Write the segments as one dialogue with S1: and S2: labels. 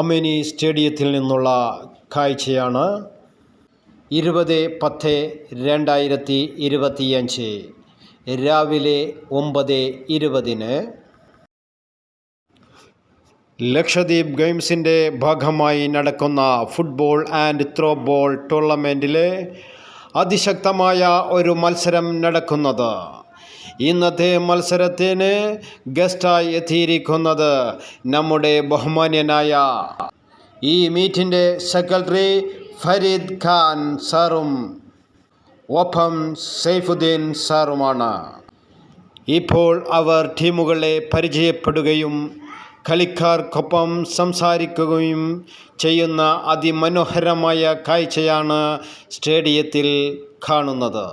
S1: അമേനി സ്റ്റേഡിയത്തിൽ നിന്നുള്ള കാഴ്ചയാണ് ഇരുപത് പത്ത് രണ്ടായിരത്തി ഇരുപത്തിയഞ്ച് രാവിലെ ഒമ്പത് ഇരുപതിന്. ലക്ഷദ്വീപ് ഗെയിംസിന്റെ ഭാഗമായി നടക്കുന്ന ഫുട്ബോൾ ആൻഡ് ത്രോ ബോൾ ടൂർണമെന്റിലെ അതിശക്തമായ ഒരു മത്സരം നടക്കുന്നത്. ഇന്നത്തെ മത്സരത്തിന് ഗസ്റ്റായി എത്തിയിരിക്കുന്നത് നമ്മുടെ ബഹുമാന്യനായ ഈ മീറ്റിന്റെ സെക്രട്ടറി ഫരീദ് ഖാൻ സാറും ഒപ്പം സൈഫുദ്ദീൻ സാറുമാണ്. ഇപ്പോൾ അവർ ടീമുകളെ പരിചയപ്പെടുകയും കളിക്കാർക്കൊപ്പം സംസാരിക്കുകയും ചെയ്യുന്ന അതിമനോഹരമായ കാഴ്ചയാണ് സ്റ്റേഡിയത്തിൽ കാണുന്നത്.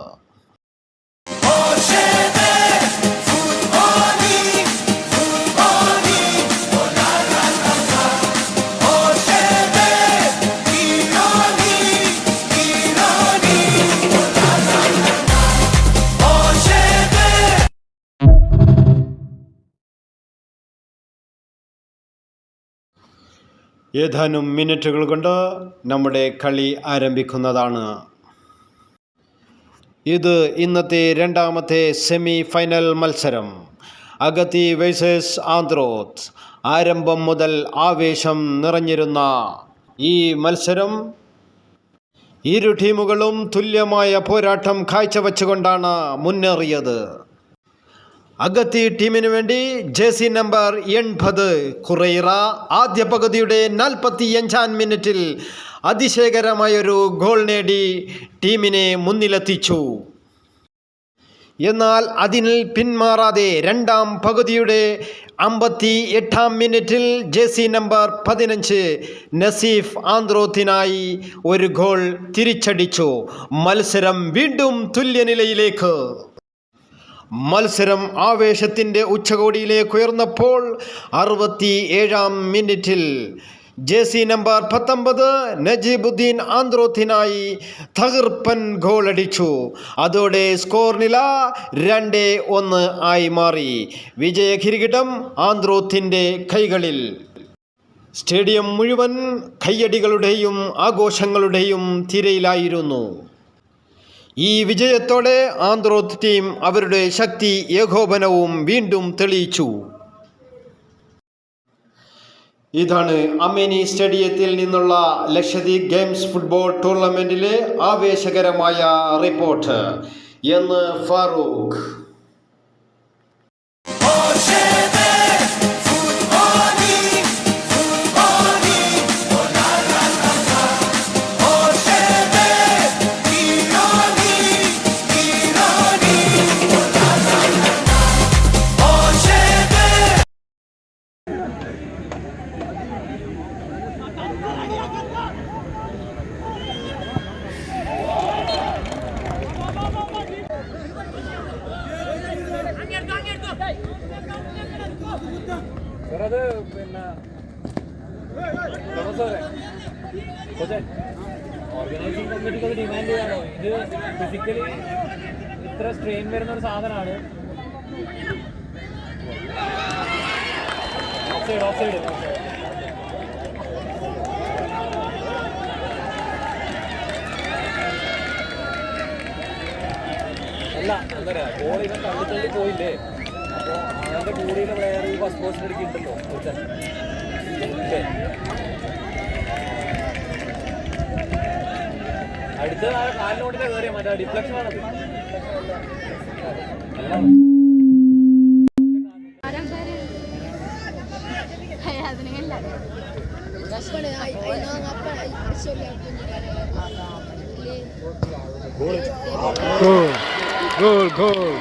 S1: ഏതാനും മിനിറ്റുകൾ കൊണ്ട് നമ്മുടെ കളി ആരംഭിക്കുന്നതാണ്. ഇത് ഇന്നത്തെ രണ്ടാമത്തെ സെമി ഫൈനൽ മത്സരം. അഗതി വേഴ്സസ് ആന്ത്രോത്ത്. ആരംഭം മുതൽ ആവേശം നിറഞ്ഞിരുന്ന ഈ മത്സരം ഇരു ടീമുകളും തുല്യമായ പോരാട്ടം കാഴ്ചവെച്ചുകൊണ്ടാണ് മുന്നേറിയത്. അഗത്തി ടീമിന് വേണ്ടി ജേഴ്സി നമ്പർ എൺപത് കുറൈറ ആദ്യ പകുതിയുടെ നാൽപ്പത്തിയഞ്ചാം മിനിറ്റിൽ അതിശയകരമായൊരു ഗോൾ നേടി ടീമിനെ മുന്നിലെത്തിച്ചു. എന്നാൽ അതിൽ പിന്മാറാതെ രണ്ടാം പകുതിയുടെ അമ്പത്തി എട്ടാം മിനിറ്റിൽ ജേഴ്സി നമ്പർ പതിനഞ്ച് നസീഫ് ആന്ത്രോത്തിനായി ഒരു ഗോൾ തിരിച്ചടിച്ചു. മത്സരം വീണ്ടും തുല്യനിലയിലേക്ക്. മത്സരം ആവേശത്തിന്റെ ഉച്ചകോടിയിലേക്ക് ഉയർന്നപ്പോൾ അറുപത്തി ഏഴാം മിനിറ്റിൽ ജേസി നമ്പർ പത്തൊമ്പത് നജീബുദ്ദീൻ ആന്ത്രോത്തിനായി തകർപ്പൻ ഗോളടിച്ചു. അതോടെ സ്കോർ നില രണ്ട് ഒന്ന് ആയി മാറി. വിജയ കിരീടം ആന്ത്രോത്തിന്റെ കൈകളിൽ. സ്റ്റേഡിയം മുഴുവൻ കയ്യടികളുടെയും ആഘോഷങ്ങളുടെയും തിരയിലായിരുന്നു. ഈ വിജയത്തോടെ ആന്ത്രോത്ത് ടീം അവരുടെ ശക്തി ഏകോപനവും വീണ്ടും തെളിയിച്ചു. ഇതാണ് അമിനി സ്റ്റേഡിയത്തിൽ നിന്നുള്ള ലക്ഷദ്വീപ് ഗെയിംസ് ഫുട്ബോൾ ടൂർണമെന്റിലെ ആവേശകരമായ റിപ്പോർട്ട്. എന്ന് ഫാറൂഖ്.
S2: അത് പിന്നെ ഓർഗനൈസിംഗ് കമ്മിറ്റിക്ക് അത് ഡിമാൻഡ് ചെയ്യാനോ ഇത് ഫിസിക്കലി ഇത്ര സ്ട്രെയിൻ വരുന്ന ഒരു സാധനമാണ്. ഓഫ് സൈഡ് അല്ല എന്താ പറയാ ബോൾ ഇവൻ പോയില്ലേ? അപ്പോൾ അവന്റെ കൂടെയുള്ള പ്ലെയർ ഈ ഫസ്റ്റ് പോസ്റ്റിൽ എടുക്കിയിട്ടുണ്ടല്ലോ ഒരുത്തൻ. ഇല്ലേ? അടുത്ത ആ കാലിനോടിന്റെ കയറിയ മറ്റേ ഡിഫ്ലക്ഷൻ ആണത്
S1: ഗോൾ ഗോൾ ഗോൾ